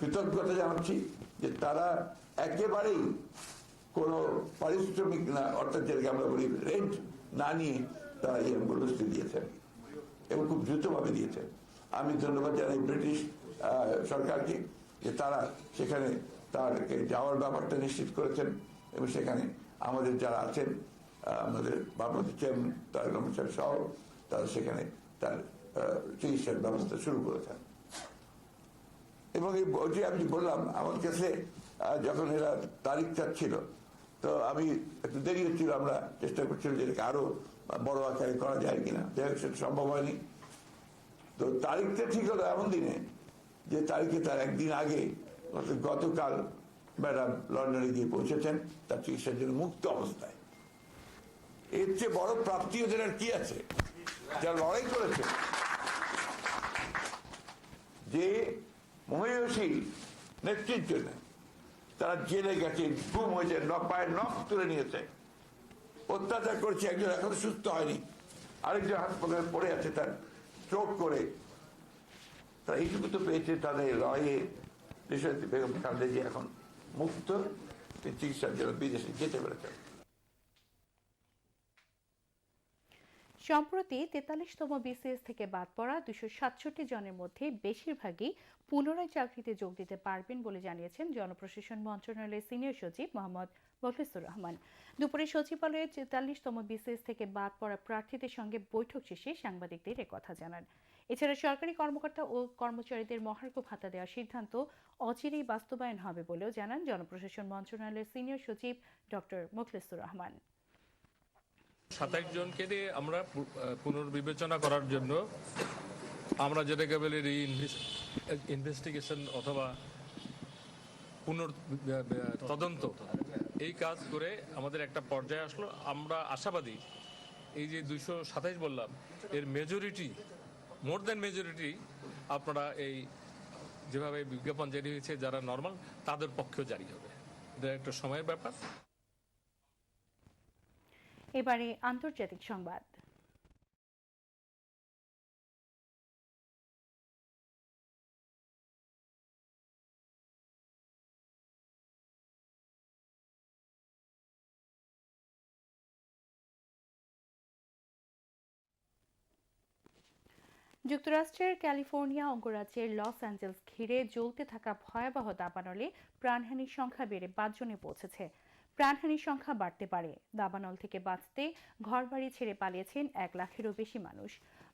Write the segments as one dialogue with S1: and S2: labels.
S1: কৃতজ্ঞতা জানাচ্ছি যে তারা একেবারেই কোনো পারিশ্রমিক না, অর্থাৎ যেটাকে আমরা বলি রেন্ট না নিয়ে তারা এই অ্যাম্বুলেন্সটি দিয়েছেন এবং খুব দ্রুতভাবে দিয়েছেন। আমি ধন্যবাদ জানাই ব্রিটিশ সরকারকে যে তারা সেখানে তারকে যাওয়ার ব্যাপারটা নিশ্চিত করেছেন এবং সেখানে আমাদের যারা আছেন আমাদের ভারপ্রাপ্ত চেয়ারম্যান তার রহমান সহ তারা সেখানে তার চিকিৎসার ব্যবস্থা শুরু করেছেন। এবং এই যে আমি বললাম, আমার কাছে যখন এরা তারিখ চাচ্ছিল তো আমি একটু দেরি হচ্ছিল, আমরা চেষ্টা করছিলাম যে আরও বড় আকারে করা যায় কিনা। যাই হোক, সেটা সম্ভব হয়নি। তো তারিখটা ঠিক হলো এমন দিনে, যে তারিখে তার একদিন আগে গতকাল ম্যাডাম লন্ডনে গিয়ে পৌঁছেছেন, তার চিকিৎসার জন্য মুক্ত অবস্থায়। এর চেয়ে বড় প্রাপ্তি ওদের আর কি আছে? যা লড়াই করেছে। যে মহিষী নেতৃত্বের জন্য তারা জেলে গেছে, গুম হয়েছে পায়ের নখ তুলে নিয়েছে। অত্যাচার করছে, একজন এখন সুস্থ হয়নি। আরেকজন হাসপাতালে পড়ে আছে, তার চোখ করে। তারা এইটুকু তো পেয়েছে, তাদের দেশের বেগম খালেদা এখন মুক্ত। চিকিৎসার জন্য বিদেশে যেতে পেরেছেন।
S2: সম্প্রতি তেতাল্লিশতম বিসিএস থেকে বাদ পড়া দুশো সাতষট্টি জনের মধ্যে বেশিরভাগই পুনরায় চাকরিতে যোগ দিতে পারবেন বলে জানিয়েছেন জনপ্রশাসন মন্ত্রণালয়ের সিনিয়র সচিব মোহাম্মদ মখলিসুর রহমান। দুপুরে সচিবালয়ে তেতাল্লিশতম বিসিএস থেকে বাদ পড়া প্রার্থীদের সঙ্গে বৈঠক শেষে সাংবাদিকদের কথা জানান। এছাড়া সরকারি কর্মকর্তা ও কর্মচারীদের মহার্ঘ ভাতা দেওয়ার সিদ্ধান্ত অচিরেই বাস্তবায়ন হবে বলেও জানান জনপ্রশাসন মন্ত্রণালয়ের সিনিয়র সচিব ডক্টর মুখলিসুর রহমান।
S3: সাতাইশ জনকে দিয়ে আমরা পুনর্বিবেচনা করার জন্য আমরা যেটাকে বলি রি ইনভেস্টিগেশন অথবা পুনর তদন্ত। এই কাজ করে আমাদের একটা পর্যায়ে আসলো। আমরা আশাবাদী, এই যে দুইশো সাতাইশ বললাম, এর মেজরিটি মোর দেন মেজরিটি আপনারা এই যেভাবে বিজ্ঞাপন জারি হয়েছে, যারা নর্মাল তাদের পক্ষেও জারি হবে। এটা একটা সময়ের ব্যাপার।
S2: এবারে আন্তর্জাতিক সংবাদ। যুক্তরাষ্ট্রের ক্যালিফোর্নিয়া অঙ্গরাজ্যের লস অ্যাঞ্জেলস ঘিরে জ্বলতে থাকা ভয়াবহ দাবানলে প্রাণহানির সংখ্যা বেড়ে পাঁচজনে পৌঁছেছে। প্রাণহানির সংখ্যা বাড়তে পারে। দাবানল থেকে বাঁচতে ঘরবাড়ি ছেড়ে পালিয়েছেন এক লাখেরও বেশি মানুষ।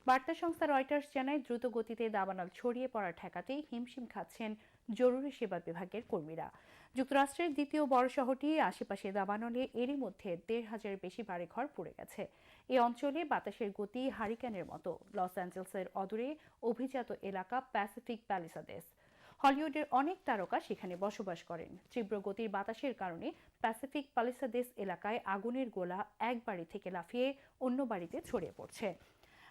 S2: বার্তা সংস্থা রয়টার্স জানায়, দ্রুত গতিতে দাবানল ছড়িয়ে পড়া ঠেকাতেই হিমশিম খাচ্ছেন জরুরি সেবা বিভাগের কর্মীরা। যুক্তরাষ্ট্রের দ্বিতীয় বড় শহরটি, আশেপাশে দাবানলে এরই মধ্যে দেড় হাজারের বেশি বাড়িঘর পুড়ে গেছে। এই অঞ্চলে বাতাসের গতি হারিকেনের মতো। লস অ্যাঞ্জেলসের অদূরে অভিজাত এলাকা প্যাসিফিক প্যালিসাদেস। হলিউডের অনেক তারকা সেখানে বসবাস করেন। তীব্র গতির বাতাসের কারণে প্যাসিফিক পালিসাদেস এলাকায় আগুনের গোলা এক বাড়ি থেকে লাফিয়ে অন্য বাড়িতে ছড়িয়ে পড়ছে।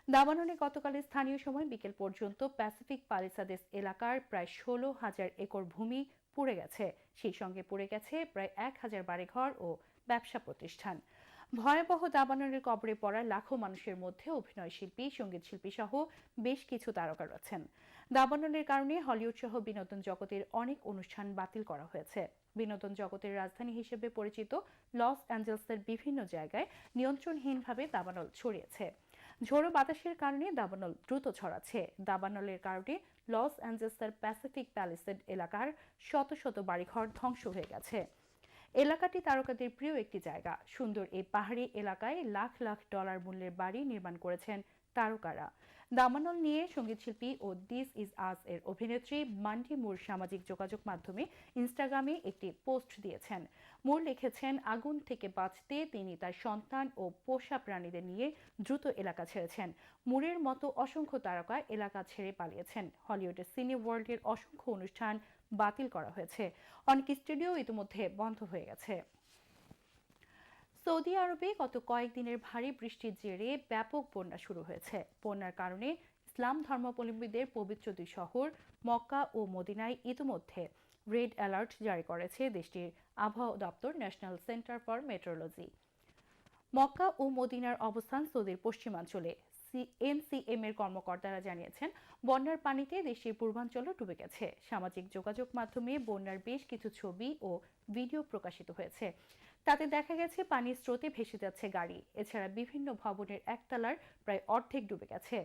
S2: দাবাননে গতকালের স্থানীয় সময় বিকেল পর্যন্ত প্যাসিফিক পালিসাদেস এলাকার প্রায় ষোলো হাজার একর ভূমি পুড়ে গেছে। সেই সঙ্গে পুড়ে গেছে প্রায় এক হাজার বাড়িঘর ও ব্যবসা প্রতিষ্ঠান। ভয়াবহ দাবাননের কবরে পড়া লাখো মানুষের মধ্যে অভিনয় শিল্পী সংগীত শিল্পী সহ বেশ কিছু তারকা রয়েছেন। দাবাননের কারণে হলিউড সহ বিনোদন জগতের অনেক অনুষ্ঠান বাতিল করা হয়েছে। বিনোদন জগতের রাজধানী হিসেবে পরিচিত লস অ্যাঞ্জেলসের বিভিন্ন জায়গায় নিয়ন্ত্রণহীনভাবে দাবানল ছড়িয়েছে। ঝোড়ো বাতাসের কারণে দাবানল দ্রুত ছড়াচ্ছে। দাবানলের কারণে লস অ্যাঞ্জেলসের প্যাসিফিক প্যালেসেড এলাকার শত শত বাড়িঘর ধ্বংস হয়ে গেছে। এলাকাটি তারকাদের প্রিয় একটি জায়গা। সুন্দর এই পাহাড়ি এলাকায় লাখ লাখ ডলার মূল্যের বাড়ি নির্মাণ করেছেন তারকারা। দামানল নিয়ে সঙ্গীতশিল্পী ও দিস ইজ আস এর অভিনেত্রী মান্ডি মুর সামাজিক যোগাযোগ মাধ্যমে ইনস্টাগ্রামে একটি পোস্ট দিয়েছেন। মুর লিখেছেন, আগুন থেকে বাঁচতে তিনি তার সন্তান ও পোষা প্রাণীদের নিয়ে দ্রুত এলাকা ছেড়েছেন। মুরের মতো অসংখ্য তারকা এলাকা ছেড়ে পালিয়েছেন। হলিউডের সিনে ওয়ার্ল্ডের অসংখ্য অনুষ্ঠান বাতিল করা হয়েছে। অনেক স্টুডিও ইতিমধ্যে বন্ধ হয়ে গেছে। সৌদি আরবে গত কয়েকদিনের ভারী বৃষ্টির জেরে ব্যাপক বন্যা শুরু হয়েছে। বন্যার কারণে ইসলাম ধর্মাবলম্বীদের পবিত্র দুই শহর, মক্কা ও মদিনায় ইতিমধ্যে রেড অ্যালার্ট জারি করেছে দেশটির আবহাওয়া দপ্তর, national centre for meteorology. Mecca ও মদিনার অবস্থান সৌদির পশ্চিমাঞ্চলে। এনসিএম এর কর্মকর্তারা জানিয়েছেন, বন্যার পানিতে দেশের পূর্বাঞ্চলও ডুবে গেছে। সামাজিক যোগাযোগ মাধ্যমে বন্যার বেশ কিছু ছবি ও ভিডিও প্রকাশিত হয়েছে। তাতে দেখা গেছে, পানির স্রোতে ভেসে যাচ্ছে গাড়ি। এছাড়া বিভিন্ন ভবনের একতলার প্রায় অর্ধেক ডুবে গেছে।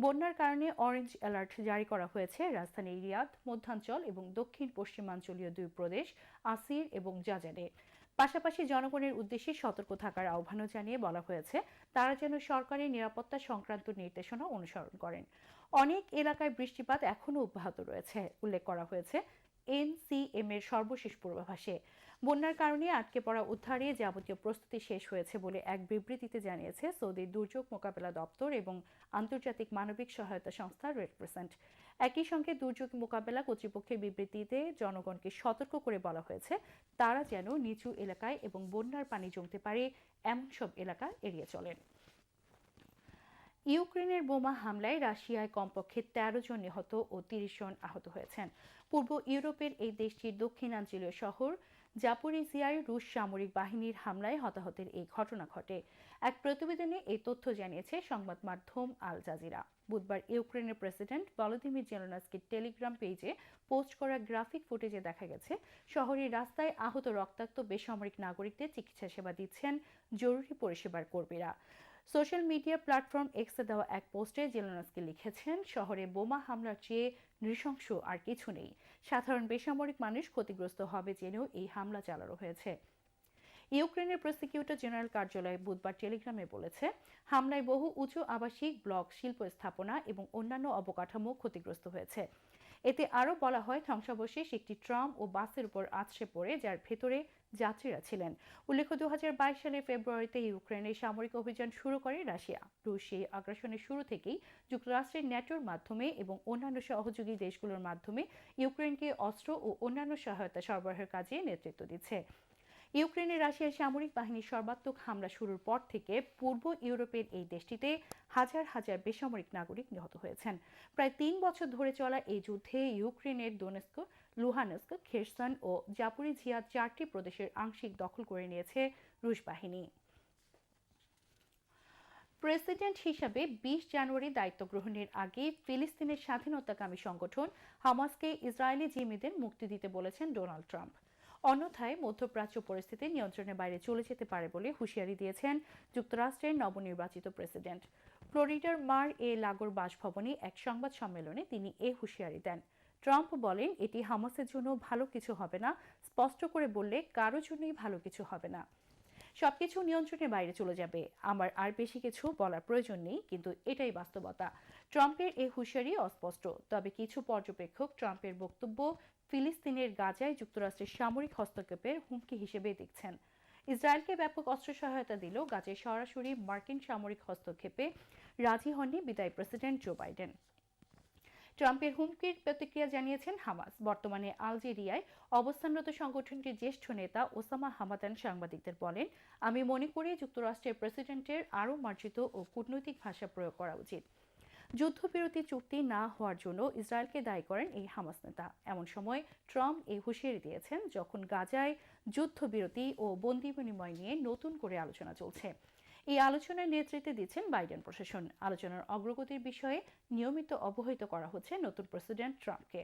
S2: বন্যার কারণে অরেঞ্জ অ্যালার্ট জারি করা হয়েছে। রাজধানী রিয়াদ, মধ্যাঞ্চল এবং দক্ষিণ পশ্চিমাঞ্চলীয় দুই প্রদেশ, আসির এবং জাজানে পাশাপাশি জনগণের উদ্দেশ্যে সতর্ক থাকার আহ্বানও জানিয়ে বলা হয়েছে, তারা যেন সরকারের নিরাপত্তা সংক্রান্ত নির্দেশনা অনুসরণ করেন। অনেক এলাকায় বৃষ্টিপাত এখনও অব্যাহত রয়েছে, উল্লেখ করা হয়েছে। এনসিএম এর সর্বশেষ পূর্বাভাসে। বন্যার কারণে আটকে পড়া উদ্ধারে যাবতীয় প্রস্তুতি শেষ হয়েছে বলে এক বিবৃতিতে জানিয়েছে সৌদি দুর্যোগ মোকাবেলা দপ্তর এবং আন্তর্জাতিক মানবিক সহায়তা সংস্থা রেড ক্রিসেন্ট। একই সঙ্গে দুর্যোগ মোকাবেলা কর্তৃপক্ষের বিবৃতিতে জনগণকে সতর্ক করে বলা হয়েছে, তারা যেন নিচু এলাকায় এবং বন্যার পানি জমতে পারে, এমন সব এলাকা এড়িয়ে চলেন। ইউক্রেনের বোমা হামলায় রাশিয়ায় কমপক্ষে তেরো জন নিহত ও তিরিশ জন আহত হয়েছেন। পূর্ব ইউরোপের এই দেশটির দক্ষিণাঞ্চলীয় শহর জাপোরিজিয়ায় রুশ সামরিক বাহিনীর হামলায় হতাহতের এই ঘটনা ঘটে। এক প্রতিবেদনে এই তথ্য জানিয়েছে সংবাদ মাধ্যম আল জাজিরা। বুধবার ইউক্রেনের প্রেসিডেন্ট ভলোদিমির জেলনাস্কির টেলিগ্রাম পেজে পোস্ট করা গ্রাফিক ফুটেজে দেখা গেছে, শহরের রাস্তায় আহত রক্তাক্ত বেসামরিক নাগরিকদের চিকিৎসা সেবা দিচ্ছেন জরুরি পরিষেবার কর্মীরা। সোশ্যাল মিডিয়া প্ল্যাটফর্ম এক্সে দেওয়া এক পোস্টে জেলনস্কি লিখেছেন, শহরে বোমা হামলার চেয়ে নৃশংস আর কিছু নেই। সাধারণ বেসামরিক মানুষ ক্ষতিগ্রস্ত হবে জেনেও এই হামলা চালানো হয়েছে। ইউক্রেনের প্রসিকিউটর জেনারেল কার্যালয় বুধবার টেলিগ্রামে বলেছে, হামলায় বহু উঁচু আবাসিক, ব্লক, শিল্প স্থাপনা এবং অন্যান্য অবকাঠামো ক্ষতিগ্রস্ত হয়েছে। এতে আরও বলা হয়, ধ্বংসাবশেষ একটি ট্রাম ও বাসের উপর আছড়ে পড়ে, যার ভেতরে যাত্রীরা ছিলেন। উল্লেখ্য দু সালের ফেব্রুয়ারিতে ইউক্রেনে সামরিক অভিযান শুরু করে রাশিয়া। রুশ সেই আগ্রাসনের শুরু থেকেই যুক্তরাষ্ট্রের ন্যাটোর মাধ্যমে এবং অন্যান্য সহযোগী দেশগুলোর মাধ্যমে ইউক্রেনকে অস্ত্র ও অন্যান্য সহায়তা সরবরাহের কাজে নেতৃত্ব দিচ্ছে। ইউক্রেনে রাশিয়ার সামরিক বাহিনীর সর্বাত্মক হামলা শুরুর পর থেকে পূর্ব ইউরোপের এই দেশটিতে হাজার হাজার বেসামরিক নাগরিক নিহত হয়েছেন। প্রায় তিন বছর ধরে চলা এই যুদ্ধে ইউক্রেনের দোনেস্ক, লুহানস্ক, খেরসন ও জাপুরিঝিয়া চারটি প্রদেশের আংশিক দখল করে নিয়েছে রুশ বাহিনী। প্রেসিডেন্ট হিসাবে বিশ জানুয়ারি দায়িত্ব গ্রহণের আগে ফিলিস্তিনের স্বাধীনতাকামী সংগঠন হামাসকে ইসরায়েলি জিম্মিদের মুক্তি দিতে বলেছেন ডোনাল্ড ট্রাম্প। অন্যথায় মধ্যপ্রাচ্য পরিস্থিতি নিয়ন্ত্রণের বাইরে চলে যেতে পারে বলে হুঁশিয়ারি দিয়েছেন যুক্তরাষ্ট্রের নবনির্বাচিত প্রেসিডেন্ট। ফ্লোরিডার মার এ লাগোর বাসভবনে এক সংবাদ সম্মেলনে তিনি এ হুঁশিয়ারি দেন। ট্রাম্প বলেন, এটি হামাসের জন্য ভালো কিছু হবে না। স্পষ্ট করে বললে কারও জন্যই ভালো কিছু হবে না। সবকিছু নিয়ন্ত্রণের বাইরে চলে যাবে। আমার আর বেশি কিছু বলার প্রয়োজন নেই, কিন্তু এটাই বাস্তবতা। ট্রাম্পের এই হুঁশিয়ারি অস্পষ্ট। তবে কিছু পর্যবেক্ষক ট্রাম্পের বক্তব্য ফিলিস্তিনের গাজায় যুক্তরাষ্ট্রের সামরিক হস্তক্ষেপের হুমকি হিসেবে দেখছেন। ইসরায়েলকে ব্যাপক অস্ত্র সহায়তা দিলেও গাজায় সরাসরি মার্কিন সামরিক হস্তক্ষেপে রাজি হননি বিদায়ী প্রেসিডেন্ট জো বাইডেন। ট্রাম্পের হুমকির প্রতিক্রিয়া জানিয়েছেন হামাস। বর্তমানে আলজেরিয়ায় অবস্থানরত সংগঠনটির জ্যেষ্ঠ নেতা ওসামা হামাদান সাংবাদিকদের বলেন, আমি মনে করি যুক্তরাষ্ট্রের প্রেসিডেন্টের আরও মার্জিত ও কূটনৈতিক ভাষা প্রয়োগ করা উচিত। যুদ্ধবিরতি চুক্তি না হওয়ার জন্য ইসরায়েলকে দায়ী করেন এই হামাস নেতা। এমন সময় ট্রাম্প এই হুঁশিয়ারি দিয়েছেন যখন গাজায় যুদ্ধবিরতি ও বন্দি বিনিময় নিয়ে নতুন করে আলোচনা চলছে। এই আলোচনায় নেতৃত্বে দিচ্ছেন বাইডেন প্রশাসন। আলোচনার অগ্রগতির বিষয়ে নিয়মিত অবহিত করা হচ্ছে নতুন প্রেসিডেন্ট ট্রাম্পকে।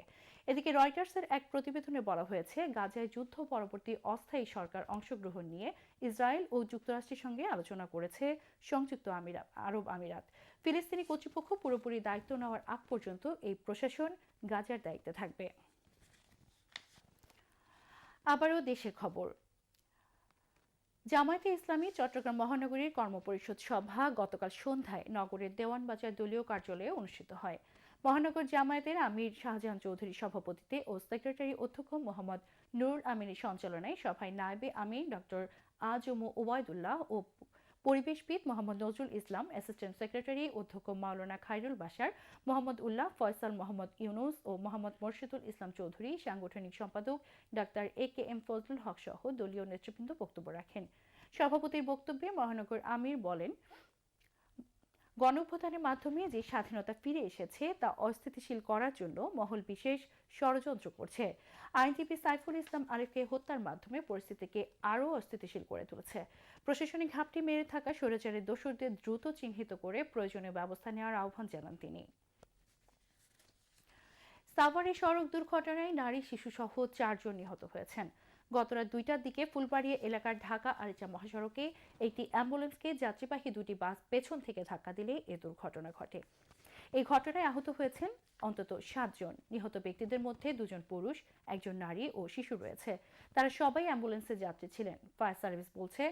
S2: এদিকে রয়টার্সের এক প্রতিবেদনে বলা হয়েছে, গাজায় যুদ্ধ পরবর্তী অস্থায়ী সরকার অংশগ্রহণ নিয়ে ইসরায়েল ও যুক্তরাষ্ট্রের সঙ্গে আলোচনা করেছে সংযুক্ত আমিরাত আরব আমিরাত। ফিলিস্তিনি কর্তৃপক্ষ পুরোপুরি দায়িত্ব নেওয়ার আগ পর্যন্ত এই প্রশাসন গাজার দায়িত্বে থাকবে। আবারও দেশের খবর। জামায়াতে ইসলামী চট্টগ্রাম মহানগরীর কর্মপরিষদ সভা গতকাল সন্ধ্যায় নগরের দেওয়ানবাজার দলীয় কার্যালয়ে অনুষ্ঠিত হয়। মহানগর জামায়াতের আমির শাহজাহান চৌধুরীর সভাপতিত্বে ও সেক্রেটারি অধ্যক্ষ মোহাম্মদ নুরুল আমিনের সঞ্চালনায় সভায় নায়েবে আমির ডক্টর আজমু ওবায়দুল্লাহ ও পরিবেশবিদ মোহাম্মদ নজরুল ইসলাম অ্যাসিস্ট্যান্ট সেক্রেটারি অধ্যক্ষ মাওলানা খাইরুল বাশার, মোহাম্মদ উল্লাহ, ফয়সাল মোহাম্মদ ইউনুস ও মোহাম্মদ মোর্শিদুল ইসলাম চৌধুরী, সাংগঠনিক সম্পাদক doctor A K M Fazlul Haque সহ দলীয় নেতৃবৃন্দ বক্তব্য রাখেন। সভাপতির বক্তব্যে মহানগর আমির বলেন গণঅভ্যুত্থানের মাধ্যমে যে স্বাধীনতা ফিরে এসেছে তা অস্থিতিশীল করার জন্য মহল বিশেষ ষড়যন্ত্র করছে। আইনজীবী সাইফুল ইসলাম আরিফকে হত্যার মাধ্যমে পরিস্থিতিকে আরও অস্থিতিশীল করে তুলেছে। প্রশাসনিক ঘাপটি মেরে থাকা স্বৈরাচারের দোষরদের দ্রুত চিহ্নিত করে প্রয়োজনীয় ব্যবস্থা নেওয়ার আহ্বান জানান তিনি। সাভারে সড়ক দুর্ঘটনায় নারী, শিশুসহ চারজন নিহত হয়েছেন। গতরাত দুইটার দিকে ফুলবাড়িয়া এলাকার ঢাকা আরিচা মহাসড়কে একটি অ্যাম্বুলেন্সকে যাত্রীবাহী দুটি বাস পেছন থেকে ধাক্কা দিলে এ দুর্ঘটনা ঘটে। এই ঘটনায় আহত হয়েছেন অন্তত সাতজন নিহত ব্যক্তিদের মধ্যে দুজন পুরুষ, একজন নারী ও শিশু রয়েছে। তারা সবাই অ্যাম্বুলেন্সে যাত্রী ছিলেন। ফায়ার সার্ভিস বলছে,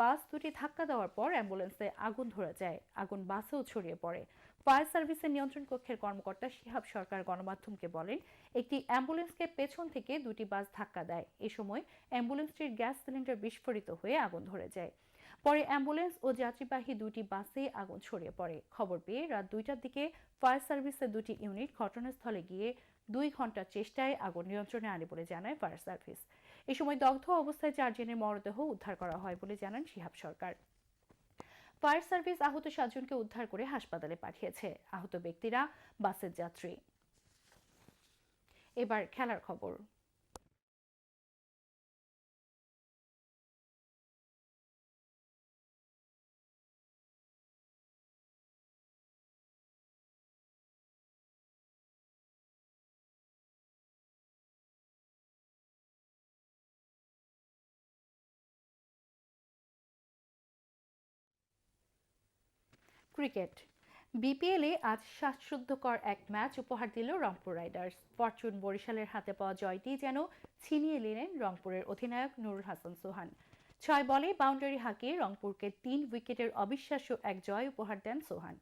S2: বাস দুটি ধাক্কা দেওয়ার পর অ্যাম্বুলেন্সে আগুন ধরে যায়, আগুন বাসেও ছড়িয়ে পড়ে। ফায়ার সার্ভিসের নিয়ন্ত্রণ কক্ষের কর্মকর্তা শিহাব সরকার গণমাধ্যমকে বলেন, একটি অ্যাম্বুলেন্সকে পেছন থেকে দুটি বাস ধাক্কা দেয়। এ সময় অ্যাম্বুলেন্সটির গ্যাস সিলিন্ডার বিস্ফোরিত হয়ে আগুন ধরে যায়। পরে অ্যাম্বুলেন্স ও যাত্রীবাহী দুটি বাসে আগুন ছড়িয়ে পড়ে। খবর পেয়ে রাত দুইটার দিকে ফায়ার সার্ভিসের দুটি ইউনিট ঘটনাস্থলে গিয়ে দুই ঘণ্টার চেষ্টায় আগুন নিয়ন্ত্রণে আনে বলে জানায় ফায়ার সার্ভিস। এ সময় দগ্ধ অবস্থায় চারজনের মরদেহ উদ্ধার করা হয় বলে জানান শিহাব সরকার। ফায়ার সার্ভিস আহত সাতজনকে উদ্ধার করে হাসপাতালে পাঠিয়েছে আহত ব্যক্তিরা বাসের যাত্রী। এবার খেলার খবর। ক্রিকেট। বিপিএলে আজ শ্বাসরুদ্ধকর এক ম্যাচ উপহার দিল রংপুর রাইডার্স। ফরচুন বরিশালের হাতে পাওয়া জয়টি যেন ছিনিয়ে নিলেন রংপুরের অধিনায়ক নুরুল হাসান সোহান। ছয় বলে বাউন্ডারি হাঁকিয়ে রংপুরকে তিন উইকেটের অবিশ্বাস্য এক জয় উপহার দেন সোহান।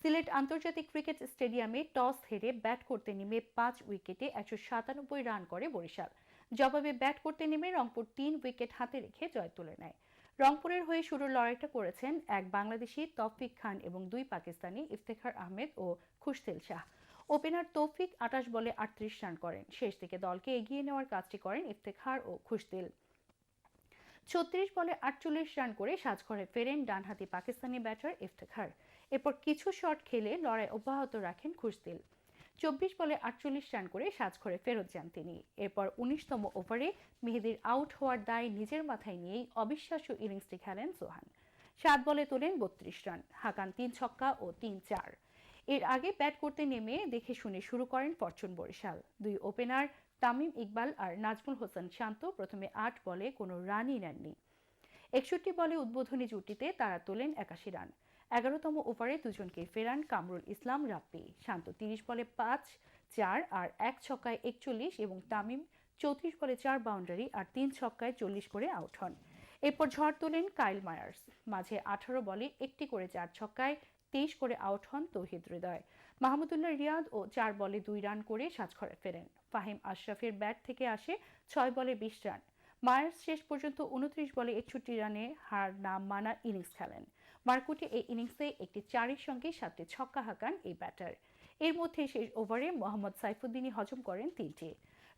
S2: সিলেট আন্তর্জাতিক ক্রিকেট স্টেডিয়ামে টস হেরে ব্যাট করতে নেমে পাঁচ উইকেটে একশো সাতানব্বই রান করে বরিশাল। জবাবে ব্যাট করতে নেমে রংপুর তিন উইকেট হাতে রেখে জয় তুলে নেয়। রংপুরের হয়ে শুরুর লড়াইটা করেছেন এক বাংলাদেশি, তৌফিক খান এবং দুই পাকিস্তানি, ইফতেখার আহমেদ ও খুশতেল শাহ। ওপেনার তৌফিক আটাশ বলে আটত্রিশ রান করেন। শেষ দিকে দলকে এগিয়ে নেওয়ার কাজটি করেন ইফতেখার ও খুশদিল ছত্রিশ বলে আটচল্লিশ রান করে সাজঘরে ফেরেন ডানহাতি পাকিস্তানি ব্যাটার ইফতেখার। এরপর কিছু শট খেলে লড়াই অব্যাহত রাখেন খুশদিল চব্বিশ বলে আটচল্লিশ রান করে সাজঘরে ফেরত যান তিনি। এরপর উনিশতম ওভারে মেহেদির আউট হওয়ার দায় নিজের মাথায় নিয়েই অবিশ্বাস্য ইনিংসটি খেলেন সোহান। সাত বলে তোলেন বত্রিশ রান, হাকান তিন ছক্কা ও তিন চার। এর আগে ব্যাট করতে নেমে দেখে শুনে শুরু করেন ফরচুন বরিশাল। দুই ওপেনার তামিম ইকবাল আর নাজমুল হোসেন শান্ত প্রথমে আট বলে কোনো রানই নেননি। একষট্টি বলে উদ্বোধনী জুটিতে তারা তোলেন একাশি রান। এগারোতম ওভারে দুজনকে ফেরান কামরুল ইসলাম রাপ্পি শান্ত তিরিশ বলে পাঁচ, চার আর এক ছক্কায় একচল্লিশ এবং তামিম চৌত্রিশ বলে চার বাউন্ডারি আর তিন ছক্কায় চল্লিশ করে আউট হন। এরপর ঝড় তোলেন কাইল মায়ার্স। মাঝে আঠারো বলে একটি করে চার ছক্কায় তেইশ করে আউট হন তৌহিদ হৃদয়। মাহমুদুল্লাহ রিয়াদ ও চার বলে দুই রান করে সাজঘরে ফেরেন। ফাহিম আশরাফের ব্যাট থেকে আসে ছয় বলে বিশ রান। মায়ার্স শেষ পর্যন্ত উনত্রিশ বলে একষট্টি রানে হার না মানা ইনিংস খেলেন। মার্কুটে এই ইনিংসে একটি চারের সঙ্গে সাতটি ছক্কা হাঁকান এই ব্যাটার। এর মধ্যে শেষ ওভারে মোহাম্মদ সাইফুদ্দিনই হজম করেন তিনটি।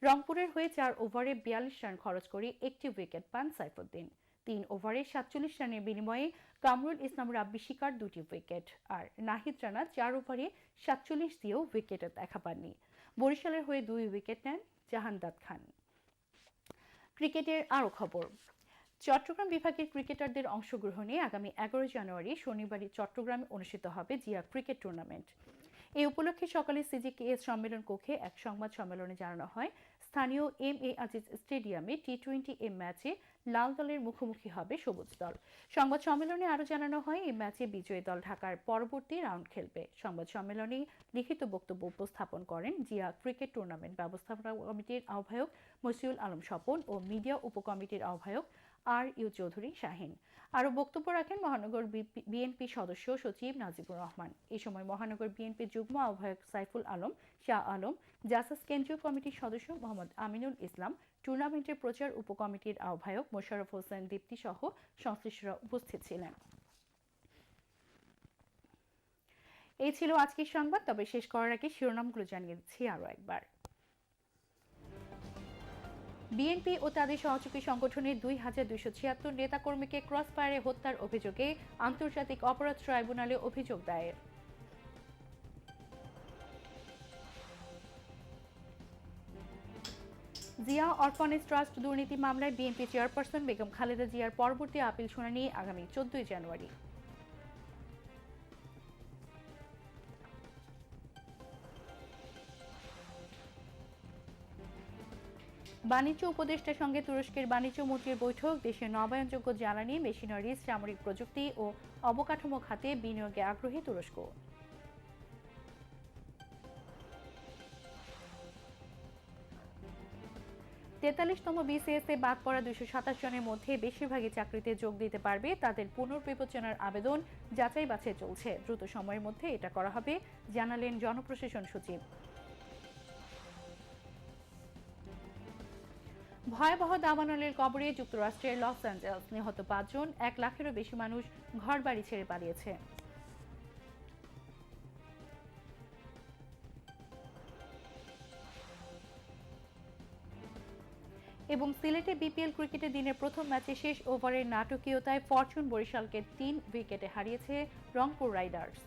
S2: রংপুরের হয়ে চার ওভারে বিয়াল্লিশ রান খরচ করে একটি উইকেট পান সাইফুদ্দিন। তিন ওভারে সাতচল্লিশ রানের বিনিময়ে কামরুল ইসলাম রাব্বি শিকার দুটি উইকেট আর নাহিদ রানা চার ওভারে সাতচল্লিশ দিয়েও উইকেটের দেখা পাননি। বরিশালের হয়ে দুই উইকেট নেন জাহানদাদ খান। ক্রিকেটের আরও খবর। চট্টগ্রাম বিভাগের ক্রিকেটারদের অংশগ্রহণে আগামী এগারো জানুয়ারি শনিবারই চট্টগ্রামে অনুষ্ঠিত হবে জিয়া ক্রিকেট টুর্নামেন্ট। এই উপলক্ষে সকালে সিজিকেএস সম্মেলন কক্ষে এক সংবাদ সম্মেলনে জানানো হয়, স্থানীয় এম এ আজিজ স্টেডিয়ামে টি টোয়েন্টি এ ম্যাচে লাল দলের মুখোমুখি হবে সবুজ দল। সংবাদ সম্মেলনে আরও জানানো হয় এই ম্যাচে বিজয়ী দল ঢাকার পরবর্তী রাউন্ড খেলবে। সংবাদ সম্মেলনে লিখিত বক্তব্য উপস্থাপন করেন জিয়া ক্রিকেট টুর্নামেন্ট ব্যবস্থাপনা কমিটির আহ্বায়ক মসিউল আলম স্বপন ও মিডিয়া উপকমিটির আহ্বায়ক আর ইউ চৌধুরী শাহিন। আরও বক্তব্য রাখেন মহানগর বিএনপি সদস্য সচিব নাজিবুর রহমান। এই সময় মহানগর বিএনপি যুগ্ম আহ্বায়ক সাইফুল আলম, শাহ আলম, জাসাস কেন্দ্রীয় কমিটির সদস্য মোহাম্মদ আমিনুল ইসলাম, টুর্নামেন্টের প্রচার উপকমিটির আহ্বায়ক মোশাররফ হোসেন দীপ্তি সহ সংশ্লিষ্টরা উপস্থিত ছিলেন। এই ছিল আজকের সংবাদ, তবে শেষ করার আগে শিরোনামগুলো জানিয়ে দিচ্ছি আরও একবার। বিএনপি ও তাদের সহযোগী সংগঠনের দুই হাজার দুইশো ছিয়াত্তর নেতাকর্মীকে ক্রস ফায়ারে হত্যার অভিযোগে আন্তর্জাতিক অপরাধ ট্রাইব্যুনালে অভিযোগ দায়ের। জিয়া অরফানেজ ট্রাস্ট দুর্নীতি মামলায় বিএনপি চেয়ারপারসন বেগম খালেদা জিয়ার পরবর্তী আপিল শুনানি আগামী চোদ্দই জানুয়ারি। বাণিজ্য উপদেষ্টার সঙ্গে তুরস্কের বাণিজ্য মন্ত্রীর বৈঠক, দেশের নবায়নযোগ্য জ্বালানি, মেশিনারিজ, সামরিক প্রযুক্তি ও অবকাঠামো খাতে বিনিয়োগে আগ্রহী তুরস্ক। তেতাল্লিশতম বিসিএস বাদ পড়া দুশো সাতাশ জনের মধ্যে বেশিরভাগই চাকরিতে যোগ দিতে পারবে। তাদের পুনর্বিবেচনার আবেদন যাচাই বাছাই চলছে। দ্রুত সময়ের মধ্যে এটা করা হবে, জানালেন জনপ্রশাসন সচিব। ভয়াবহ দাবানলের কবরে যুক্তরাষ্ট্রের লস অ্যাঞ্জেলস নিহত পাঁচজন, এক লাখেরও বেশি মানুষ ঘরবাড়ি ছেড়ে পালিয়েছে। এবং সিলেটে বিপিএল ক্রিকেটে দিনের প্রথম ম্যাচে শেষ ওভারের নাটকীয়তায় ফরচুন বরিশালকে তিন উইকেটে হারিয়েছে রংপুর রাইডার্স।